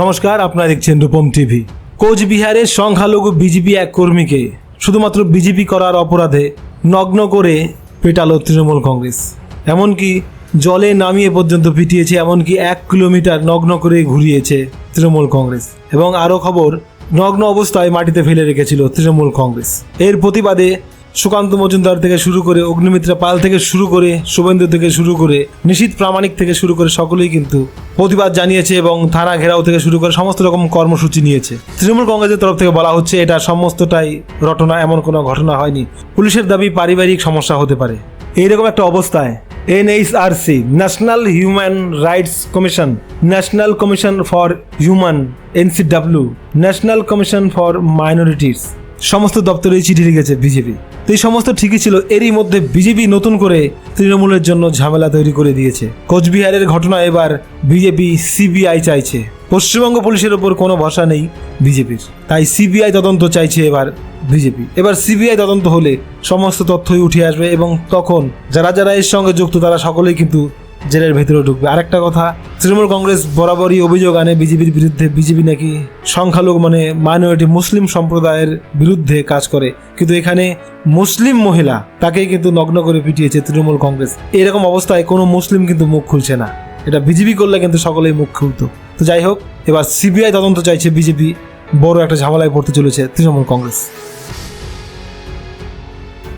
নমস্কার, আপনারা দেখছেন রূপম টিভি। কোচবিহারের সংখ্যালঘু বিজেপি এক কর্মীকে শুধুমাত্র বিজেপি করার অপরাধে নগ্ন করে পেটালো তৃণমূল কংগ্রেস। এমনকি জলে নামিয়ে পর্যন্ত পিটিয়েছে, এমনকি এক কিলোমিটার নগ্ন করে ঘুরিয়েছে তৃণমূল কংগ্রেস। এবং আরও খবর, নগ্ন অবস্থায় মাটিতে ফেলে রেখেছিল তৃণমূল কংগ্রেস। এর প্রতিবাদে সুকান্ত মজুমদার থেকে শুরু করে অগ্নিমিত্রা পাল থেকে শুরু করে শুভেন্দু থেকে শুরু করে নিশীত প্রামাণিক থেকে শুরু করে সকলেই কিন্তু প্রতিবাদ জানিয়েছে এবং থানা ঘেরাও থেকে শুরু করে সমস্ত রকম কর্মসূচি নিয়েছে। তৃণমূল কংগ্রেসের তরফ থেকে বলা হচ্ছে এটা সমস্তটাই রটনা, এমন কোনো ঘটনা হয়নি। পুলিশের দাবি পারিবারিক সমস্যা হতে পারে। এইরকম একটা অবস্থায় NHRC, national human rights commission, national commission for human, NCW, national commission for minorities. সমস্ত দপ্তরেই চিঠি লিখেছে বিজেপি। তো এই সমস্ত ঠিকই ছিল, এরই মধ্যে বিজেপি নতুন করে তৃণমূলের জন্য ঝামেলা তৈরি করে দিয়েছে। কোচবিহারের ঘটনা এবার বিজেপি সিবিআই চাইছে। পশ্চিমবঙ্গ পুলিশের ওপর কোনো ভরসা নেই বিজেপির। তাই সিবিআই তদন্ত চাইছে এবার বিজেপি। এবার সিবিআই তদন্ত হলে সমস্ত তথ্যই উঠে আসবে এবং তখন যারা যারা এর সঙ্গে যুক্ত তারা সকলেই কিন্তু জেলের ভেতরে ঢুকবে। আরেকটা কথা, তৃণমূল কংগ্রেস বরাবরই অভিযোগ আনে বিজেপির বিরুদ্ধে। বিজেপি নাকি সংখ্যালঘু মানে মাইনরিটি মুসলিম সম্প্রদায়ের বিরুদ্ধে কাজ করে। কিন্তু এখানে মুসলিম মহিলা, তাকেই কিন্তু নগ্ন করে পিটিয়েছে তৃণমূল কংগ্রেস। এরকম অবস্থায় কোনো মুসলিম কিন্তু মুখ খুলছে না। এটা বিজেপি করলে কিন্তু সকলেই মুখ খুলতো। তো যাই হোক, এবার সিবিআই তদন্ত চাইছে বিজেপি। বড় একটা ঝামেলায় পড়তে চলেছে তৃণমূল কংগ্রেস।